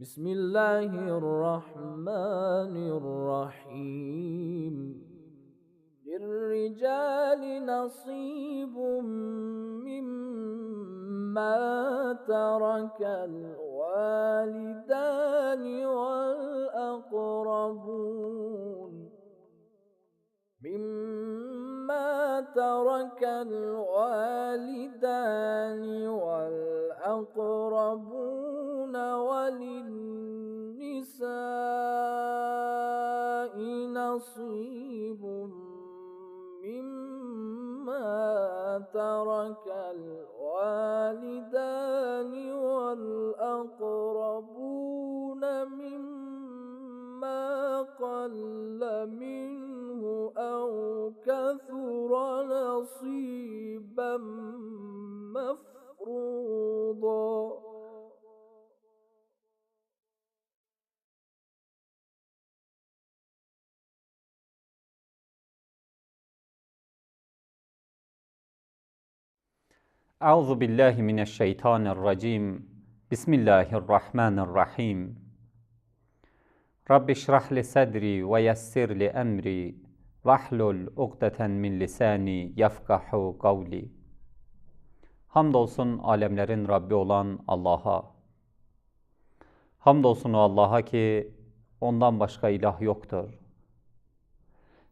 بسم الله الرحمن الرحيم. للرجال نصيب مما ترك الوالدان والأقربون. مما ترك الوالدان والأقربون. وللنساء نصيب مما ترك الوالدان والأقربون مما قل منه أو كثر نصيبا مفروضا. Euzu billahi mineşşeytanirracim. Bismillahirrahmanirrahim. Rabbi şrah li sadri ve yessir li emri vahlul ukdeten min lisani yafkahu kavli. Hamdolsun alemlerin Rabbi olan Allah'a. Hamdolsun Allah'a ki ondan başka ilah yoktur.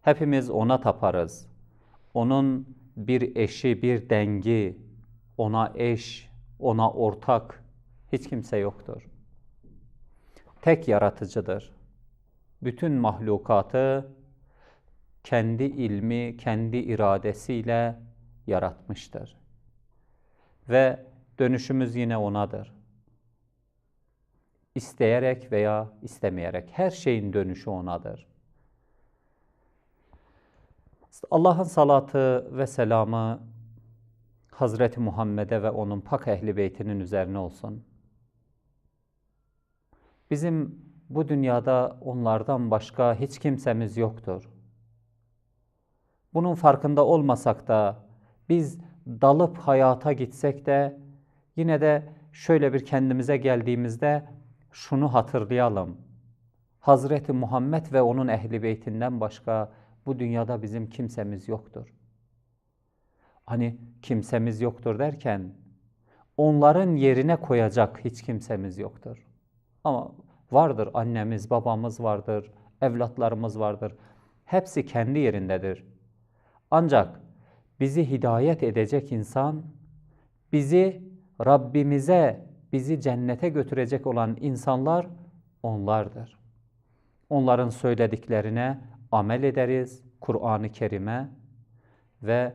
Hepimiz ona taparız. Onun bir eşi, bir dengi, ona eş, ona ortak hiç kimse yoktur. Tek yaratıcıdır. Bütün mahlukatı kendi ilmi, kendi iradesiyle yaratmıştır. Ve dönüşümüz yine onadır. İsteyerek veya istemeyerek her şeyin dönüşü onadır. Allah'ın salatı ve selamı Hazreti Muhammed'e ve onun pak ehli beytinin üzerine olsun. Bizim bu dünyada onlardan başka hiç kimsemiz yoktur. Bunun farkında olmasak da biz dalıp hayata gitsek de yine de şöyle bir kendimize geldiğimizde şunu hatırlayalım. Hazreti Muhammed ve onun ehli beytinden başka bu dünyada bizim kimsemiz yoktur. Hani kimsemiz yoktur derken onların yerine koyacak hiç kimsemiz yoktur. Ama vardır annemiz, babamız vardır, evlatlarımız vardır. Hepsi kendi yerindedir. Ancak bizi hidayet edecek insan, bizi Rabbimize, bizi cennete götürecek olan insanlar onlardır. Onların söylediklerine amel ederiz, Kur'an-ı Kerim'e ve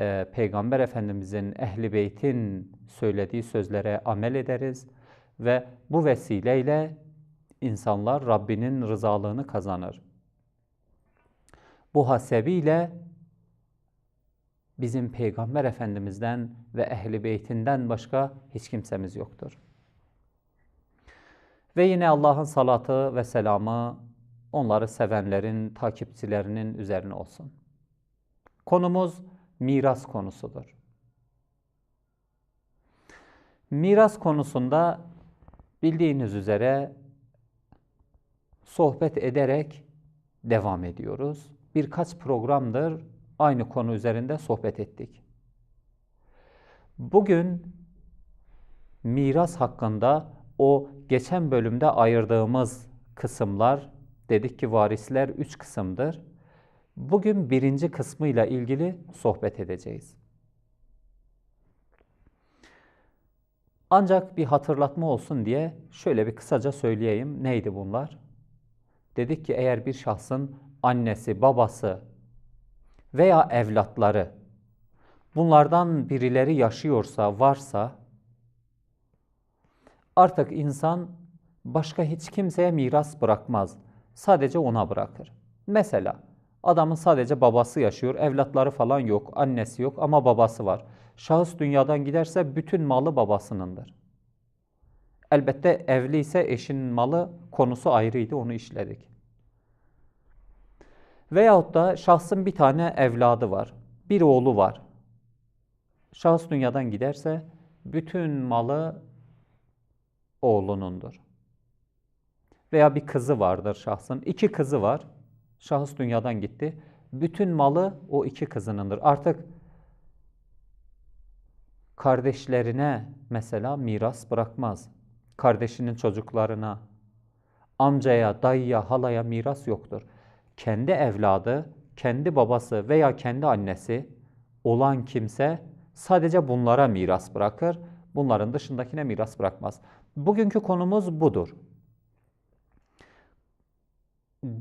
e, Peygamber Efendimizin, Ehli Beyt'in söylediği sözlere amel ederiz ve bu vesileyle insanlar Rabbinin rızalığını kazanır. Bu hasebiyle bizim Peygamber Efendimiz'den ve Ehli Beyt'inden başka hiç kimsemiz yoktur. Ve yine Allah'ın salatı ve selamı onları sevenlerin, takipçilerinin üzerine olsun. Konumuz miras konusudur. Miras konusunda bildiğiniz üzere sohbet ederek devam ediyoruz. Birkaç programdır aynı konu üzerinde sohbet ettik. Bugün miras hakkında o geçen bölümde ayırdığımız kısımlar, dedik ki varisler üç kısımdır. Bugün birinci kısmıyla ilgili sohbet edeceğiz. Ancak bir hatırlatma olsun diye şöyle bir kısaca söyleyeyim. Neydi bunlar? Dedik ki eğer bir şahsın annesi, babası veya evlatları bunlardan birileri yaşıyorsa, varsa artık insan başka hiç kimseye miras bırakmaz. Sadece ona bırakır. Mesela adamın sadece babası yaşıyor, evlatları falan yok, annesi yok ama babası var. Şahıs dünyadan giderse bütün malı babasınındır. Elbette evli ise eşinin malı konusu ayrıydı, onu işledik. Veyahut da şahsın bir tane evladı var, bir oğlu var. Şahıs dünyadan giderse bütün malı oğlunundur. veya bir kızı vardır şahsın. İki kızı var. Şahıs dünyadan gitti. Bütün malı o iki kızınındır. Artık kardeşlerine mesela miras bırakmaz. Kardeşinin çocuklarına, amcaya, dayıya, halaya miras yoktur. Kendi evladı, kendi babası veya kendi annesi olan kimse sadece bunlara miras bırakır. Bunların dışındakine miras bırakmaz. Bugünkü konumuz budur.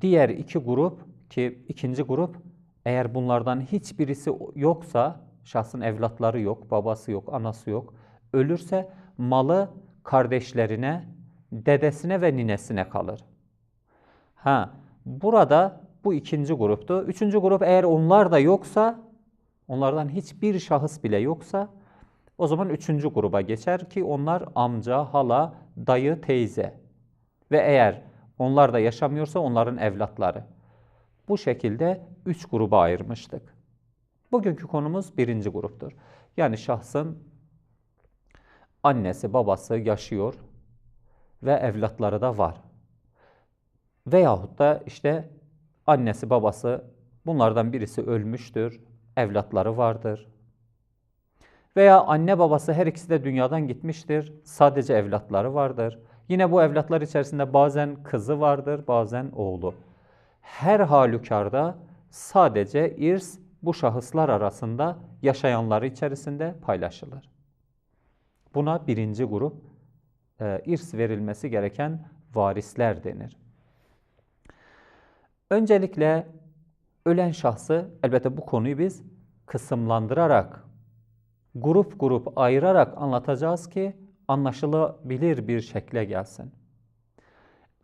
Diğer iki grup ki ikinci grup eğer bunlardan hiçbirisi yoksa şahsın evlatları yok, babası yok, anası yok. Ölürse malı kardeşlerine, dedesine ve ninesine kalır. Ha, burada bu ikinci gruptu. Üçüncü grup eğer onlar da yoksa, onlardan hiçbir şahıs bile yoksa o zaman üçüncü gruba geçer ki onlar amca, hala, dayı, teyze. Ve eğer onlar da yaşamıyorsa onların evlatları. Bu şekilde üç gruba ayırmıştık. Bugünkü konumuz birinci gruptur. Yani şahsın annesi, babası yaşıyor ve evlatları da var. Veyahut da işte annesi, babası bunlardan birisi ölmüştür, evlatları vardır. Veya anne babası her ikisi de dünyadan gitmiştir, sadece evlatları vardır. Yine bu evlatlar içerisinde bazen kızı vardır, bazen oğlu. Her halükarda sadece irs bu şahıslar arasında yaşayanları içerisinde paylaşılır. Buna birinci grup e, irs verilmesi gereken varisler denir. Öncelikle ölen şahsı, elbette bu konuyu biz kısımlandırarak, grup grup ayırarak anlatacağız ki anlaşılabilir bir şekle gelsin.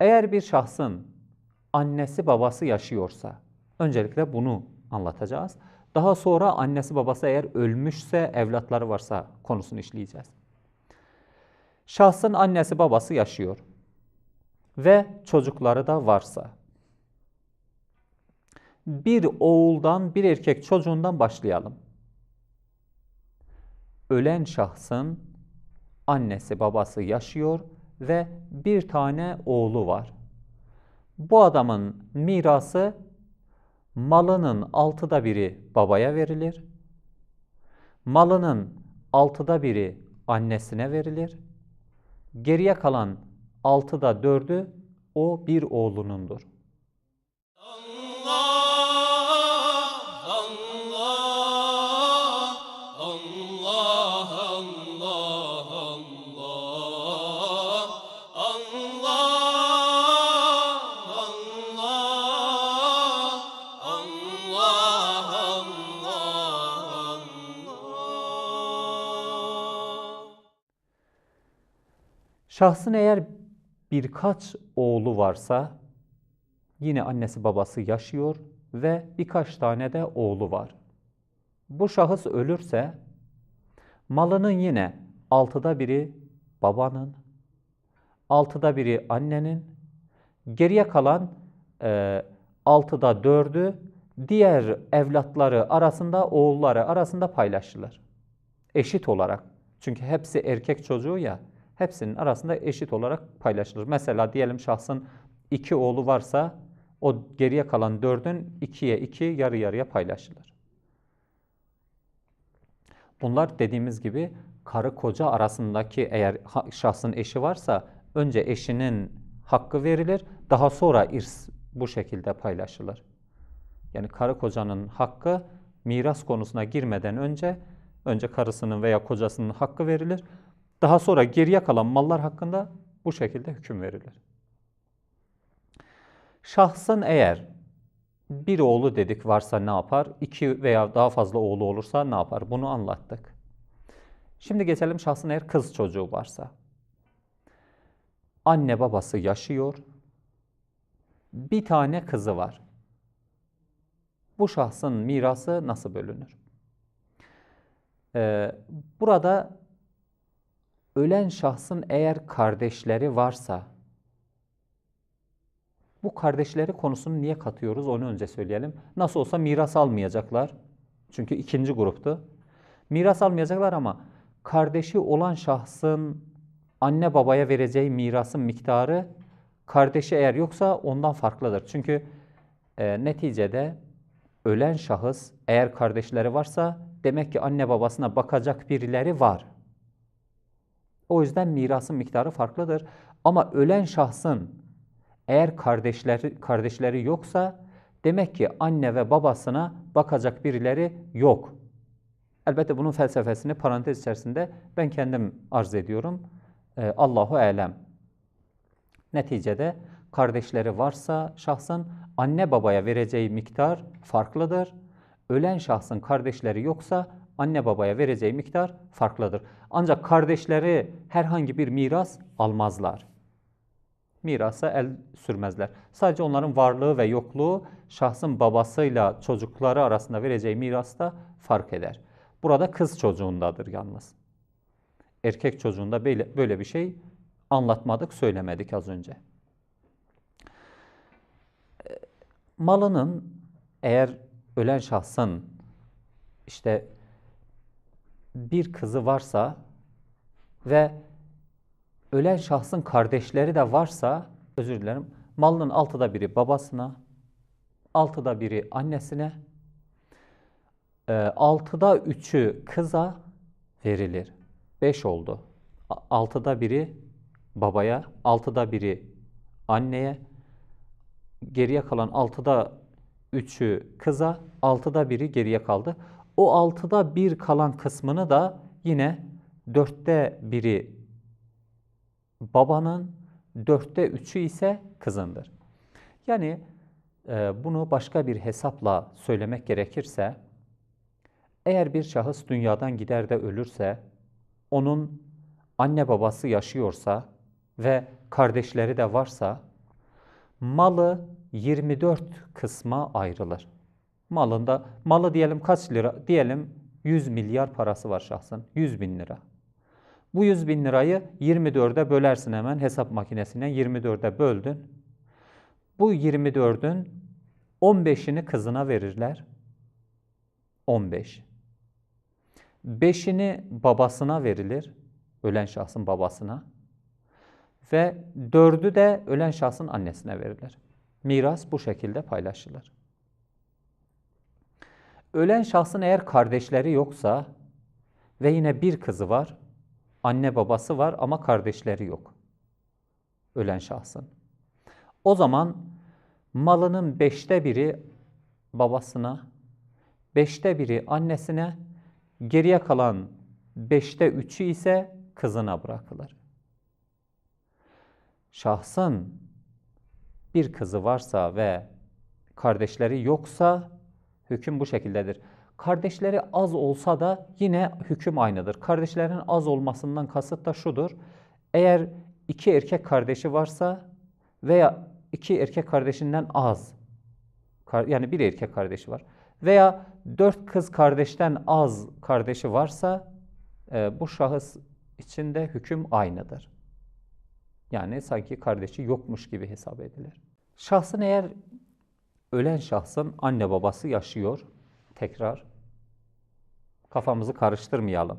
Eğer bir şahsın annesi babası yaşıyorsa, öncelikle bunu anlatacağız. Daha sonra annesi babası eğer ölmüşse, evlatları varsa konusunu işleyeceğiz. Şahsın annesi babası yaşıyor ve çocukları da varsa, bir oğuldan bir erkek çocuğundan başlayalım. Ölen şahsın annesi babası yaşıyor ve bir tane oğlu var. Bu adamın mirası malının altıda biri babaya verilir. Malının altıda biri annesine verilir. Geriye kalan altıda dördü o bir oğlunundur. Şahsın eğer birkaç oğlu varsa yine annesi babası yaşıyor ve birkaç tane de oğlu var. Bu şahıs ölürse malının yine altıda biri babanın, altıda biri annenin, geriye kalan e, altıda dördü diğer evlatları arasında, oğulları arasında paylaşılır. Eşit olarak. Çünkü hepsi erkek çocuğu ya hepsinin arasında eşit olarak paylaşılır. Mesela diyelim şahsın iki oğlu varsa o geriye kalan dördün ikiye iki yarı yarıya paylaşılır. Bunlar dediğimiz gibi karı koca arasındaki eğer şahsın eşi varsa önce eşinin hakkı verilir, daha sonra irs bu şekilde paylaşılır. Yani karı kocanın hakkı miras konusuna girmeden önce önce karısının veya kocasının hakkı verilir. Daha sonra geriye kalan mallar hakkında bu şekilde hüküm verilir. Şahsın eğer bir oğlu dedik varsa ne yapar? İki veya daha fazla oğlu olursa ne yapar? Bunu anlattık. Şimdi geçelim şahsın eğer kız çocuğu varsa. Anne babası yaşıyor. Bir tane kızı var. Bu şahsın mirası nasıl bölünür? Ee, burada ölen şahsın eğer kardeşleri varsa, bu kardeşleri konusunu niye katıyoruz onu önce söyleyelim. Nasıl olsa miras almayacaklar. Çünkü ikinci gruptu. Miras almayacaklar ama kardeşi olan şahsın anne babaya vereceği mirasın miktarı Kardeşi eğer yoksa ondan farklıdır. Çünkü e, neticede ölen şahıs eğer kardeşleri varsa demek ki anne babasına bakacak birileri var. O yüzden mirasın miktarı farklıdır. Ama ölen şahsın eğer kardeşleri kardeşleri yoksa demek ki anne ve babasına bakacak birileri yok. Elbette bunun felsefesini parantez içerisinde ben kendim arz ediyorum. Ee, Allahu alem. Neticede kardeşleri varsa şahsın anne babaya vereceği miktar farklıdır. Ölen şahsın kardeşleri yoksa anne babaya vereceği miktar farklıdır. Ancak kardeşleri herhangi bir miras almazlar. Mirasa el sürmezler. Sadece onların varlığı ve yokluğu şahsın babasıyla çocukları arasında vereceği mirasta fark eder. Burada kız çocuğundadır yalnız. Erkek çocuğunda böyle, bir şey anlatmadık, söylemedik az önce. Malının eğer ölen şahsın işte bir kızı varsa ve ölen şahsın kardeşleri de varsa, özür dilerim, malının altıda biri babasına, altıda biri annesine, e, altıda üçü kıza verilir. Beş oldu. Altıda biri babaya, altıda biri anneye, geriye kalan altıda üçü kıza, altıda biri geriye kaldı. O altıda bir kalan kısmını da yine dörtte biri babanın, dörtte üçü ise kızındır. Yani e, bunu başka bir hesapla söylemek gerekirse, eğer bir şahıs dünyadan gider de ölürse, onun anne babası yaşıyorsa ve kardeşleri de varsa, malı 24 kısma ayrılır. Malında, malı diyelim kaç lira? Diyelim 100 milyar parası var şahsın. 100 bin lira. Bu 100 bin lirayı 24'e bölersin hemen hesap makinesine. 24'e böldün. Bu 24'ün 15'ini kızına verirler. 15. 5'ini babasına verilir. Ölen şahsın babasına. Ve 4'ü de ölen şahsın annesine verilir. Miras bu şekilde paylaşılır. Ölen şahsın eğer kardeşleri yoksa ve yine bir kızı var, anne babası var ama kardeşleri yok. Ölen şahsın. O zaman malının beşte biri babasına, beşte biri annesine, geriye kalan beşte üçü ise kızına bırakılır. Şahsın bir kızı varsa ve kardeşleri yoksa hüküm bu şekildedir. Kardeşleri az olsa da yine hüküm aynıdır. Kardeşlerin az olmasından kasıt da şudur. Eğer iki erkek kardeşi varsa veya iki erkek kardeşinden az, yani bir erkek kardeşi var veya dört kız kardeşten az kardeşi varsa e, bu şahıs içinde hüküm aynıdır. Yani sanki kardeşi yokmuş gibi hesap edilir. Şahsın eğer ölen şahsın anne babası yaşıyor tekrar kafamızı karıştırmayalım.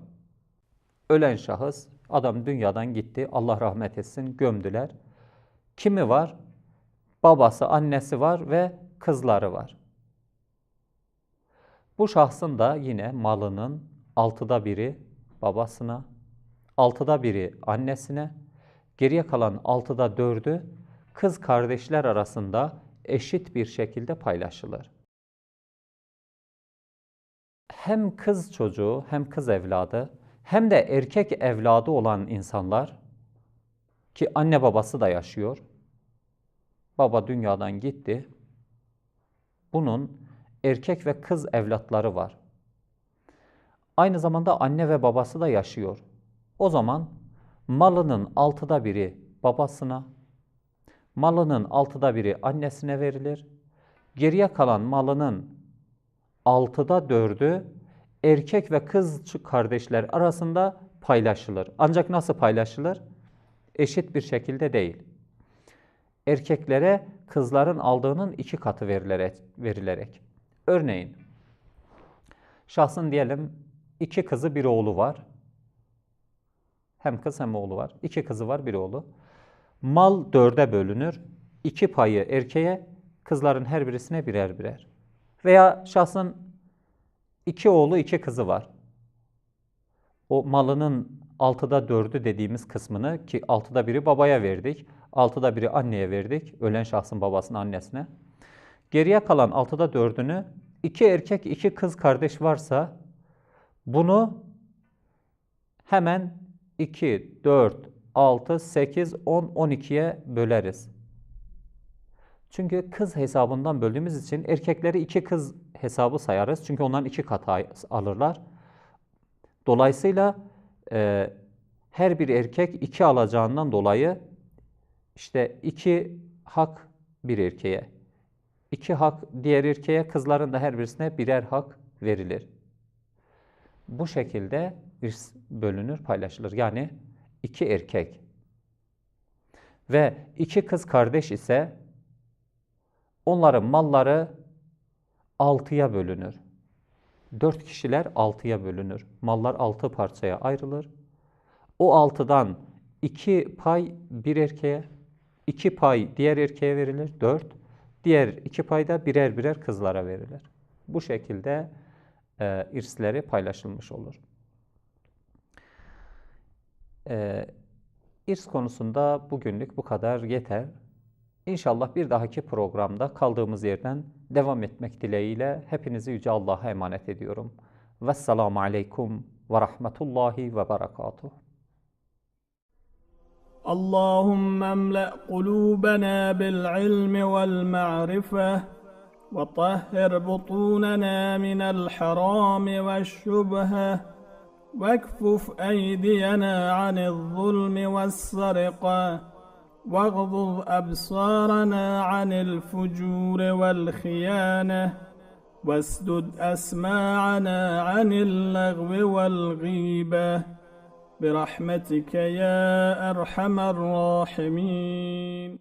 Ölen şahıs adam dünyadan gitti. Allah rahmet etsin. Gömdüler. Kimi var? Babası, annesi var ve kızları var. Bu şahsın da yine malının altıda biri babasına, altıda biri annesine, geriye kalan altıda dördü kız kardeşler arasında eşit bir şekilde paylaşılır. Hem kız çocuğu hem kız evladı hem de erkek evladı olan insanlar ki anne babası da yaşıyor. Baba dünyadan gitti. Bunun erkek ve kız evlatları var. Aynı zamanda anne ve babası da yaşıyor. O zaman malının altıda biri babasına, malının altıda biri annesine verilir. Geriye kalan malının altıda dördü erkek ve kız kardeşler arasında paylaşılır. Ancak nasıl paylaşılır? Eşit bir şekilde değil. Erkeklere kızların aldığının iki katı verilerek. Örneğin, şahsın diyelim iki kızı bir oğlu var. Hem kız hem oğlu var. İki kızı var bir oğlu. Mal dörde bölünür. İki payı erkeğe, kızların her birisine birer birer. Veya şahsın iki oğlu, iki kızı var. O malının altıda dördü dediğimiz kısmını ki altıda biri babaya verdik, altıda biri anneye verdik, ölen şahsın babasına, annesine. Geriye kalan altıda dördünü iki erkek, iki kız kardeş varsa bunu hemen 2, 4, 6, 8, 10, 12'ye böleriz. Çünkü kız hesabından böldüğümüz için erkekleri iki kız hesabı sayarız. Çünkü onların iki katı alırlar. Dolayısıyla e, her bir erkek iki alacağından dolayı işte iki hak bir erkeğe, iki hak diğer erkeğe, kızların da her birisine birer hak verilir. Bu şekilde bölünür, paylaşılır. Yani iki erkek ve iki kız kardeş ise onların malları altıya bölünür. Dört kişiler altıya bölünür. Mallar altı parçaya ayrılır. O altıdan iki pay bir erkeğe, iki pay diğer erkeğe verilir, dört. Diğer iki pay da birer birer kızlara verilir. Bu şekilde e, irsleri paylaşılmış olur. E, irs konusunda bugünlük bu kadar yeter. İnşallah bir dahaki programda kaldığımız yerden devam etmek dileğiyle hepinizi Yüce Allah'a emanet ediyorum. Vesselamu Aleyküm ve Rahmetullahi ve Berekatuhu. اللهم املأ قلوبنا بالعلم والمعرفة وطهر بطوننا من الحرام والشبهة واكفف أيدينا عن الظلم والسرقة واغضض أبصارنا عن الفجور والخيانة واسدد أسماعنا عن اللغو والغيبة. برحمتك يا أرحم الراحمين.